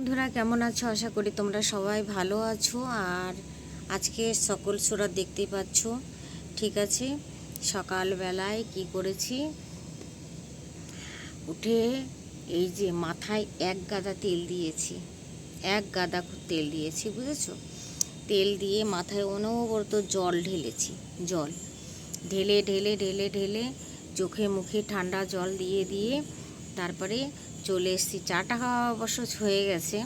বন্ধুরা, কেমন আছো? আশা করি তোমরা সবাই ভালো আছো। আর আজকে সকল সুরাত দেখতেই পাচ্ছ। ঠিক আছে, সকালবেলায় কি করেছি? উঠে এই যে মাথায় এক গাদা তেল দিয়েছি। এক গাদা তেল দিয়েছি, বুঝেছ? তেল দিয়ে মাথায় অনবরত জল ঢেলেছি, জল। ঢেলে ঢেলে ঢেলে ঢেলে চোখে মুখে ঠান্ডা জল দিয়ে দিয়ে তারপরে চলে এসেছি, চাটা খাওয়া অবশ্য হয়ে গেছে।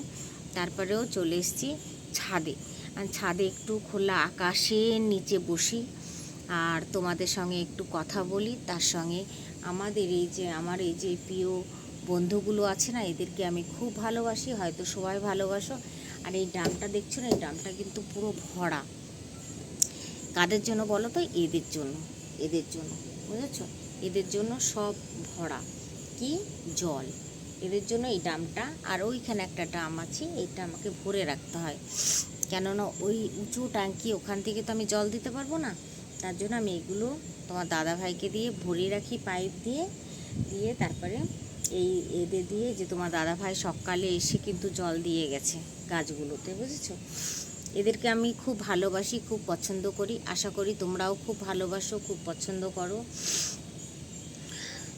তারপরেও চলে এসেছি ছাদে। ছাদে একটু খোলা আকাশের নিচে বসি। আর তোমাদের সঙ্গে একটু কথা বলি। তার সঙ্গে আমাদের এই যে, আমার এই যে প্রিয় বন্ধুগুলো আছে না, এদেরকে আমি খুব ভালোবাসি। হয়তো সবাই ভালোবাসো। আর এই ড্রামটা দেখছ না? এই ড্রামটা কিন্তু পুরো ভরা। কাদের জন্য বলো তো? এদের জন্য। এদের জন্য। বুঝেছ? এদের জন্য সব ভরা। কি? জল। এদের জন্য এই ড্রামটা আর ওইখানে একটা ড্রাম আছে এইটা আমাকে ভরে রাখতে হয়। কেননা ওই উঁচু ট্যাঙ্কি ওখান থেকে তো আমি জল দিতে পারব না, তার জন্য আমি এগুলো তোমার দাদা ভাইকে দিয়ে ভরে রাখি পাইপ দিয়ে দিয়ে তারপরে এই এদের দিয়ে যে তোমার দাদা ভাই সকালে এসে কিন্তু জল দিয়ে গেছে গাছগুলোতে, বুঝেছ? এদেরকে আমি খুব ভালোবাসি, খুব পছন্দ করি, আশা করি তোমরাও খুব ভালোবাসো, খুব পছন্দ করো।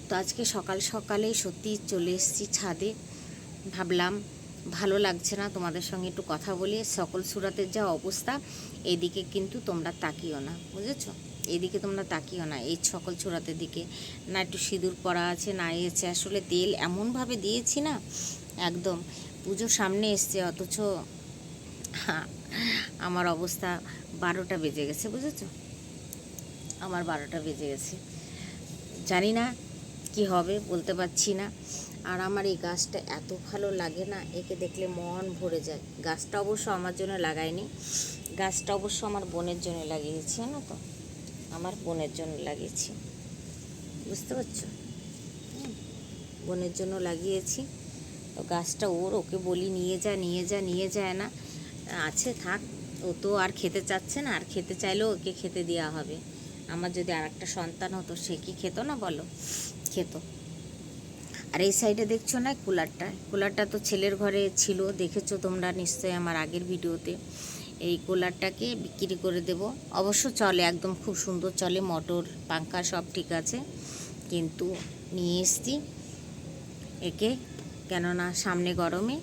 তো আজকে সকাল সকালেই সত্যি চলে এসেছি ছাদে। ভাবলাম, ভালো লাগছে না তোমাদের সঙ্গে একটু কথা বলি। সকল সুরাতের যা অবস্থা, এদিকে কিন্তু তোমরা তাকিও না, বুঝেছ? এদিকে তোমরা তাকিও না, এই সকল সুরাতের দিকে। না একটু সিঁদুর পরা আছে, না এসে আসলে তেল এমনভাবে দিয়েছি না, একদম পুজো সামনে এসছে, অথচ আমার অবস্থা বারোটা বেজে গেছে, বুঝেছ? আমার বারোটা বেজে গেছে। জানি না কি হবে বলতে পারছি না। আর আমার এই গাছটা এত ভালো লাগে না, একে দেখলে মন ভরে যায়। গাছটা অবশ্য আমার জন্য লাগাইনি। গাছটা অবশ্য আমার বোনের জন্য লাগিয়েছি না তো? আমার বোনের জন্য লাগিয়েছি। বুঝতে পারছ? বোনের জন্য লাগিয়েছি। তো গাছটা ওর, ওকে বলি নিয়ে যা নিয়ে যা, নিয়ে যায় না। আছে, থাক। ও তো আর খেতে চাচ্ছে না, আর খেতে চাইলেও ওকে খেতে দেওয়া হবে। আমার যদি আর একটা সন্তান হতো, সে কি খেত না বলো? খেত। আর এই সাইডে দেখছ না কুলারটা? কুলারটা তো ছেলের ঘরে ছিল, দেখেছ তোমরা নিশ্চয়ই আমার আগের ভিডিওতে। এই কুলারটাকে বিক্রি করে দেব। অবশ্য চলে, একদম খুব সুন্দর চলে, মোটর, পাঙ্খা সব ঠিক আছে। কিন্তু নিয়ে এসছি একে, কেননা সামনে গরমে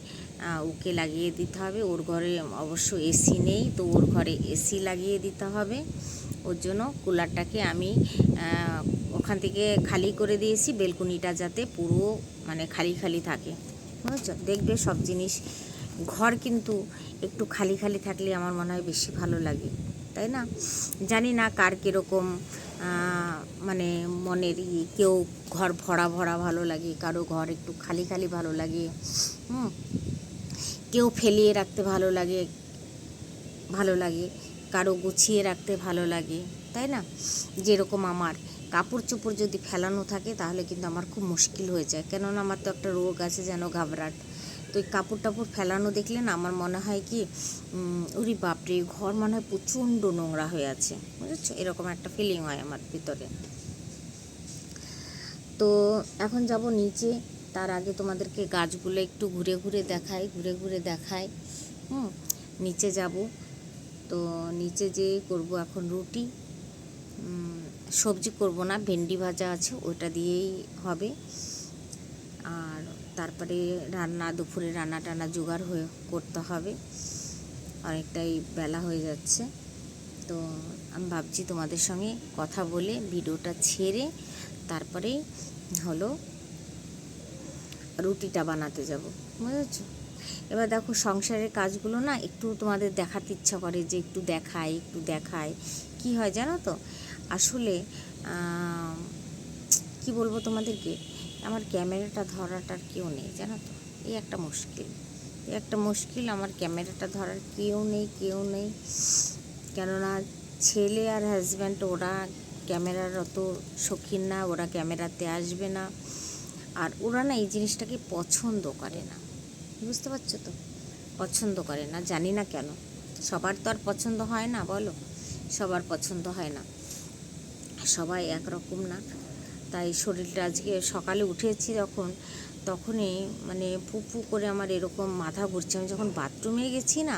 ওকে লাগিয়ে দিতে হবে। ওর ঘরে অবশ্য এসি নেই, তো ওর ঘরে এসি লাগিয়ে দিতে হবে। ওর জন্য কুলারটাকে আমি ওখান থেকে খালি করে দিয়েছি, বেলকুনিটা যাতে পুরো মানে খালি খালি থাকে। বুঝেছ? দেখবে সব জিনিস, ঘর কিন্তু একটু খালি খালি থাকলে আমার মনে হয় বেশি ভালো লাগে, তাই না? জানি না কার কীরকম মানে মনের ই, কেউ ঘর ভরা ভরা ভালো লাগে, কারও ঘর একটু খালি খালি ভালো লাগে, হুম? কেউ ফেলিয়ে রাখতে ভালো লাগে ভালো লাগে, কারও গুছিয়ে রাখতে ভালো লাগে, তাই না? যেরকম আমার। কাপড় চোপড় যদি ফেলানো থাকে, তাহলে কিন্তু আমার খুব মুশকিল হয়ে যায়। কেননা আমার তো একটা রোগ আছে যেন ঘাবড়াট। তো এই কাপড় টাপড় ফেলানো দেখলে না আমার মনে হয় কি ওরে বাপরে, ঘর মনে হয় প্রচণ্ড নোংরা হয়ে আছে। বুঝেছ? এরকম একটা ফিলিং হয় আমার ভিতরে। তো এখন যাব নিচে। তার আগে তোমাদেরকে গাছগুলো একটু ঘুরে ঘুরে দেখাই, ঘুরে ঘুরে দেখাই। হুম, নিচে যাব। তো নিচে যে করব এখন রুটি। সবজি করব না, ভেন্ডি ভাজা আছে ওটা দিয়েই হবে। আর তারপরে রান্না, দুপুরে রান্না টানা জোগাড় হয়ে করতে হবে। অনেকটাই বেলা হয়ে যাচ্ছে। তো আমি ভাবছি তোমাদের সঙ্গে কথা বলে ভিডিওটা ছেড়ে তারপরে হলো রুটিটা বানাতে যাব। বুঝেছ? এবার দেখো সংসারের কাজগুলো না একটু তোমাদের দেখাতে ইচ্ছা করে যে একটু দেখায় একটু দেখায় কি হয় জানো তো? আসলে কি বলব তোমাদেরকে? আমার ক্যামেরাটা ধরাটার কেউ নেই, জানো তো? এই একটা মুশকিল। এই একটা মুশকিল আমার ক্যামেরাটা ধরার কেউ নেই কেউ নেই। কেননা ছেলে আর হাজব্যান্ড ওরা ক্যামেরার অত শৌখিন না, ওরা ক্যামেরাতে আসবে না। আর ওরা না এই জিনিসটাকে পছন্দ করে না। বুঝতে পারছ তো? পছন্দ করে না, জানি না কেন। সবার তো আর পছন্দ হয় না, বলো? সবার পছন্দ হয় না। সবাই একরকম না। তাই শরীরটা আজকে সকালে উঠেছি যখন, তখনই মানে ফু করে আমার এরকম মাথা ঘুরছে। আমি যখন বাথরুমে গেছি না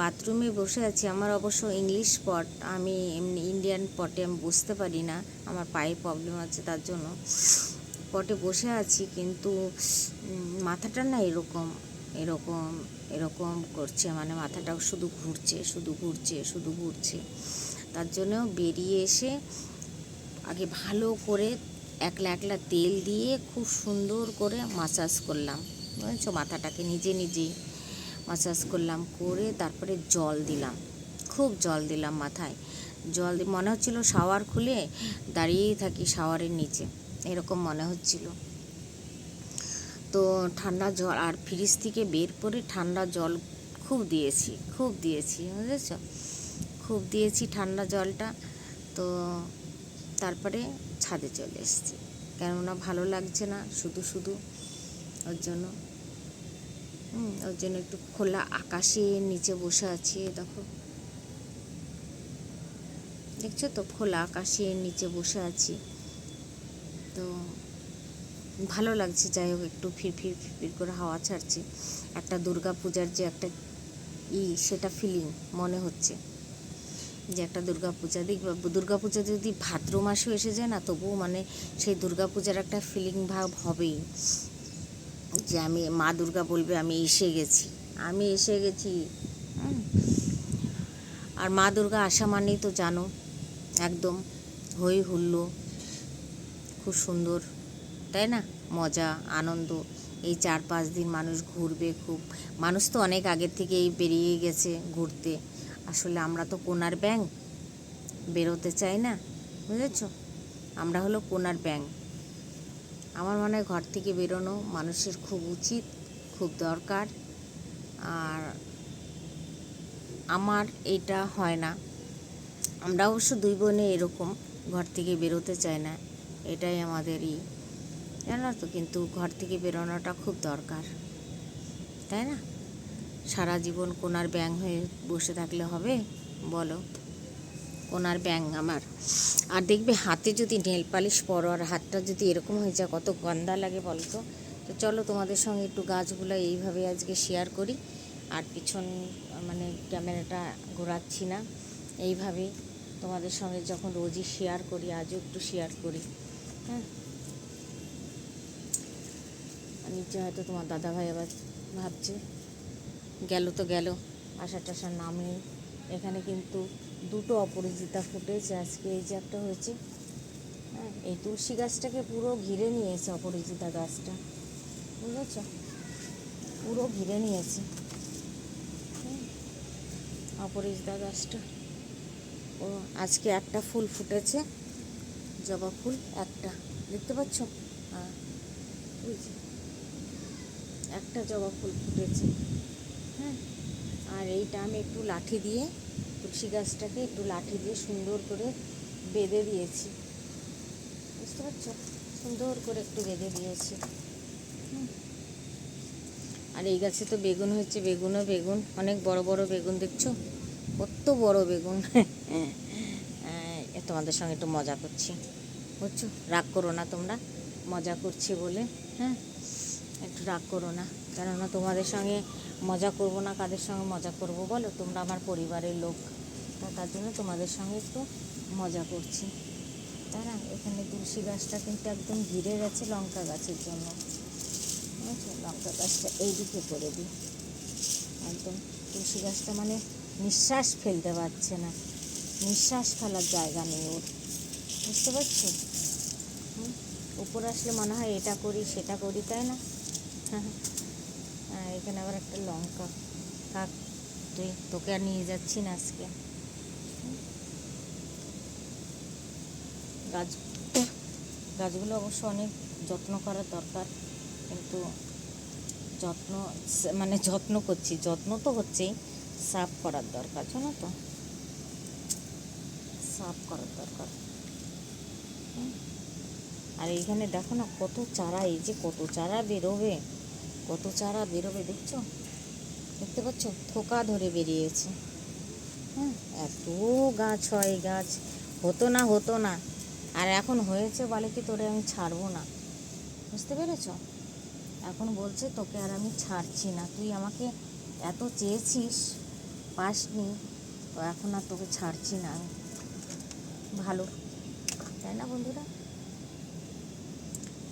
বাথরুমে বসে আছি, আমার অবশ্য ইংলিশ পট আমি এমনি ইন্ডিয়ান পটে আমি বুঝতে পারি না, আমার পায়ে প্রবলেম আছে তার জন্য। পটে বসে আছি কিন্তু মাথাটা না এরকম এরকম এরকম করছে মানে মাথাটাও শুধু ঘুরছে শুধু ঘুরছে শুধু ঘুরছে। তার জন্য বেরিয়ে এসে আগে ভালো করে একলা একলা তেল দিয়ে খুব সুন্দর করে মাসাজ করলাম। বুঝেছ? মাথাটাকে নিজে নিজেই মাসাজ করলাম, করে তারপরে জল দিলাম। খুব জল দিলাম মাথায়। জল মনে হচ্ছিল শাওয়ার খুলে দাঁড়িয়েই থাকি শাওয়ারের নিচে। এরকম মনে হচ্ছিল। তো ঠান্ডা জল, আর ফ্রিজ থেকে বের করে ঠান্ডা জল খুব দিয়েছি খুব দিয়েছি, বুঝেছ? খুব দিয়েছি ঠান্ডা জলটা। তো তারপরে ছাদে চলে এসেছি। কেননা ভালো লাগছে না, শুধু শুধু ওর জন্য ওর জন্য একটু খোলা আকাশে নিচে বসে আছি দেখো। দেখছ তো? খোলা আকাশের নিচে বসে আছি। তো ভালো লাগছে, যাই হোক, একটু ফিরফির ফিরফির করে হাওয়া ছাড়ছে। একটা দুর্গা পূজার যে একটা ই, সেটা ফিলিং মনে হচ্ছে। যে একটা দুর্গা পূজা দেখবে দুর্গা পূজা যদি ভাদ্র মাসেও এসে যায় না, তবুও মানে সেই দুর্গা পূজার একটা ফিলিং ভাব হবেই। যে আমি, মা দুর্গা বলবে, আমি এসে গেছি, আমি এসে গেছি। আর মা দুর্গা আসা মানেই তো জানো, একদম হই হুল্লো, খুব সুন্দর, তাই না? মজা, আনন্দ, এই চার পাঁচ দিন মানুষ ঘুরবে খুব। মানুষ তো অনেক আগের থেকেই বেরিয়ে গেছে ঘুরতে। আসলে আমরা তো কোনার ব্যাংক। বেরোতে চাই না, বুঝেছ? আমরা হলো কোনার ব্যাংক। আমার মনে হয় ঘর থেকে বেরোনো মানুষের খুব উচিত, খুব দরকার। আর আমার এটা হয় না। আমরা অবশ্য দুই বোনে এরকম, ঘর থেকে বেরোতে চাই না। এটাই আমাদেরই জানো তো, কিন্তু ঘর থেকে বেরোনোটা খুব দরকার। তাই না? সারা জীবন কোনার ব্যাং হয়ে বসে থাকলে হবে? বলো। কোনার ব্যাং আমার। আর দেখবে হাতে যদি নেল পালিশ পরো আর হাতটা যদি এরকম হয়ে যায়, কত গন্ধা লাগে বলো তো। চলো তোমাদের সঙ্গে একটু গাছগুলো এইভাবে আজকে শেয়ার করি। আর পিছন মানে ক্যামেরাটা ঘোরাচ্ছি না। এইভাবে তোমাদের সঙ্গে যখন রোজই শেয়ার করি, আজও একটু শেয়ার করি। হ্যাঁ? নিচে হয়তো তোমার দাদা ভাই আবার ভাবছে। গেল তো গেল। আশা টাশার নাম। এখানে কিন্তু দুটো অপরাজিতা ফুটেছে আজকে এই যে একটা হয়েছে হ্যাঁ এই তুলসী গাছটাকে পুরো ঘিরে নিয়েছে অপরাজিতা গাছটা। বুঝেছ? পুরো ঘিরে নিয়েছে। অপরাজিতা গাছটা। ও, আজকে একটা ফুল ফুটেছে, জবা ফুল একটা। দেখতে পাচ্ছ? হ্যাঁ একটা জবা ফুল ফুটেছে। হ্যাঁ। আর এইটা আমি একটু লাঠি দিয়ে, তুলসী গাছটাকে একটু লাঠি দিয়ে সুন্দর করে বেঁধে দিয়েছি। বুঝতে পারছ? সুন্দর করে একটু বেঁধে দিয়েছি। আর এই গাছে তো বেগুন হচ্ছে বেগুনও বেগুন। অনেক বড় বড় বেগুন দেখছ? কত বড় বেগুন। তোমাদের সঙ্গে একটু মজা করছি। বুঝছ? রাগ করো না তোমরা। মজা করছি বলে। হ্যাঁ। একটু রাগ করো না। কেননা তোমাদের সঙ্গে মজা করব না, কাদের সঙ্গে মজা করব বলো? তোমরা আমার পরিবারের লোক। তার জন্য তোমাদের সঙ্গে একটু মজা করছি। তাই না? এখানে তুলসী গাছটা কিন্তু একদম ঘিরে গেছে লঙ্কা গাছের জন্য। লঙ্কা গাছটা এইদিকে করে দিই। একদম। তুলসী গাছটা মানে নিঃশ্বাস ফেলতে পারছে না। নিঃশ্বাস ফেলার জায়গা নেই ওর। বুঝতে পারছ? উপর আসলে মনে হয় এটা করি, সেটা করি, তাই না? হ্যাঁ। এখানে আবার একটা লঙ্কা। থাক, তুই, তোকে আর নিয়ে যাচ্ছি না আজকে। গাছ, গাছগুলো অবশ্য অনেক যত্ন করার দরকার। কিন্তু যত্ন মানে যত্ন করছি, যত্ন তো হচ্ছেই, সাফ করার দরকার, জানো তো? সাফ করার দরকার? আর এইখানে দেখো না কত চারা, এই যে কত চারা বেরোবে। কত চারা বেরোবে দেখছ? দেখতে পাচ্ছ? থোকা ধরে বেরিয়েছে। হ্যাঁ এত গাছ হয় গাছ। হতো না হতো না। আর এখন হয়েছে বলে কি তোরে আমি ছাড়বো না? বুঝতে পেরেছ? এখন বলছে তোকে আর আমি ছাড়ছি না। তুই আমাকে এত চেয়েছিস, পাসনি, তো এখন আর তোকে ছাড়ছি না আমি। ভালো। তাই না বন্ধুরা?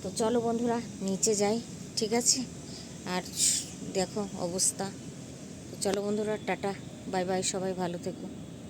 তো চলো বন্ধুরা, নিচে যাই, ঠিক আছে? আর দেখো অবস্থা। চলো বন্ধুরা টাটা। বাই বাই সবাই ভালো থেকো।